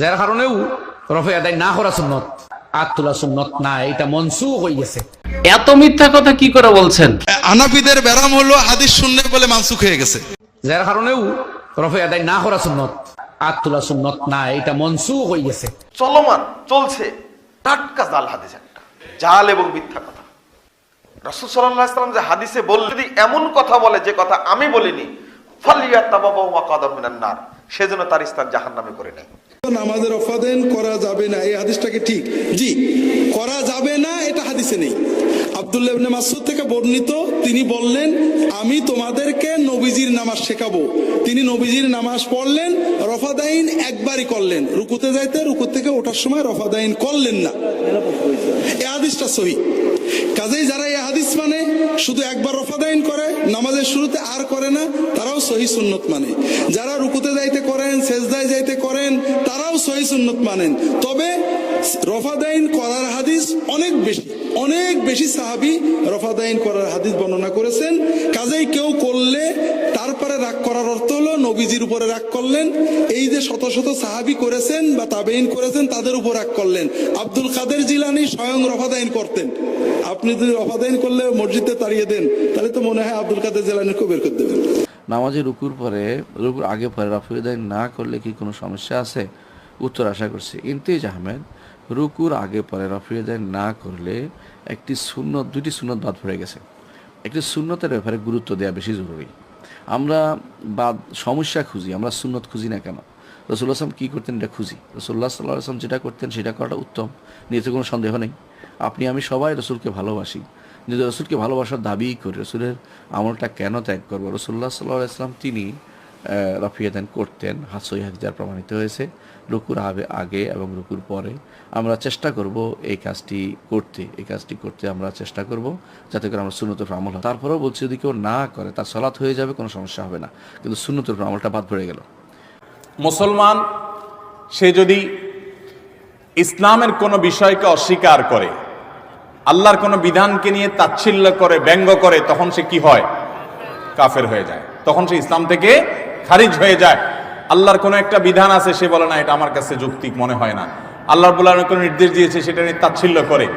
যার কারণেও রফে আদায় না করা সুন্নত আত তোলা সুন্নত না এটা মনসুখ হয়ে গেছে। এত মিথ্যা কথা কি করে বলছেন? আনাফিদের ব্যারাম হলো হাদিস শূন্য বলে মানসুখ হয়ে গেছে। যার কারণেও রফে আদায় না করা সুন্নত আত তোলা সুন্নত না এটা মনসুখ হয়ে গেছে। চলমান চলছে। টাটকা জাল হাদিস একটা। জাল এবং মিথ্যা কথা। রসুল সাল্লাহ ইসলাম যে হাদিসে বললে যদি এমন কথা বলে যে কথা আমি বলিনি ফালিয়া তাবাবা ওয়া কাদাম সেজন্য তার স্থান জাহান্নামে করে নেয়। নামাজের অফাদেন করা যাবে না। এই হাদিসটাকে ঠিক। জি, করা যাবে না, এটা হাদিসে নেই। আব্দুল্লাহ মাসুদ থেকে বর্ণিত, তিনি বললেন, আমি তোমাদেরকে নবীজির নামাজ শেখাবো। তিনি নবীজির নামাজ পড়লেন, রফাদাইন একবারই করলেন। রুকুতে যাইতে রুকু থেকে ওঠার সময় রফাদাইন করলেন না। এ হাদিসটা সহি। কাজেই যারা এই হাদিস মানে শুধু একবার রফাদাইন করে, নামাজের শুরুতে আর করে না, তারাও সহি সুন্নত মানে। যারা রুকুতে যাইতে তারাও সহি সুন্নত মানেন। তবে রফাদাইন করার হাদিস অনেক বেশি অনেক বেশি সাহাবি রফাদাইন করার হাদিস বর্ণনা করেছেন। কাজেই কেউ করলে তারপরে রাগ করার অর্থ হলো নবীজির উপরে রাগ করলেন, এই যে শত শত সাহাবি করেছেন বা তাবেইন করেছেন, তাদের উপর রাগ করলেন। আব্দুল কাদের জিলানি স্বয়ং রফাদাইন করতেন। আপনি যদি রফাদাইন করলে মসজিদে তাড়িয়ে দেন, তাহলে তো মনে হয় আব্দুল কাদের জিলানিকে বের করে দেবেন। নামাজে রুকুর পরে, রুকুর আগে পরে রাফিউদায় না করলে কি কোনো সমস্যা আছে? উত্তর আশা করছি। ইমতেজ আহমেদ, রুকুর আগে পরে রাফিউদায় না করলে একটি সুন্নত দুটি সুন্নত বাদ পড়ে গেছে। একটি সুন্নতের ব্যাপারে গুরুত্ব দেওয়া বেশি জরুরি। আমরা বাদ সমস্যা খুঁজি, আমরা সুন্নত খুঁজি না কেন? রসুল্লাহ আসলাম কী করতেন এটা খুঁজি। রসুল্লাহ সাল্লাহ আসলাম যেটা করতেন সেটা করাটা উত্তম নিতে কোনো সন্দেহ নেই। আপনি, আমি সবাই রসুলকে ভালোবাসি। যদি রসুলকে ভালোবাসার দাবিই করি, রসুলের আমলটা কেন ত্যাগ করব? রসুল্লাহ সাল্লাহ ইসলাম তিনি রফিয়াদান করতেন হাসই হাকিদার প্রমাণিত হয়েছে, রুকুর আগে আগে এবং রুকুর পরে। আমরা চেষ্টা করব এই কাজটি করতে, এই কাজটি করতে আমরা চেষ্টা করব, যাতে করে আমরা উপর আমল হয়। তারপরেও বলছি, যদি কেউ না করে, তার সলাৎ হয়ে যাবে, কোনো সমস্যা হবে না। কিন্তু উপর আমলটা বাদ পড়ে গেল। মুসলমান, সে যদি ইসলামের কোনো বিষয়কে অস্বীকার করে, আল্লাহর কোনো বিধানকে নিয়ে তাচ্ছিল্য করে, ব্যঙ্গ করে, তখন সে কি হয়? কাফের হয়ে যায়। তখন সে ইসলাম থেকে খারিজ হয়ে যায়। আল্লাহর কোনো একটা বিধান আছে, সে বলে, না, এটা আমার কাছে যৌক্তিক মনে হয় না। আল্লাহর আমি কোনো নির্দেশ দিয়েছে, সেটা নিয়ে তাচ্ছিল্য করে।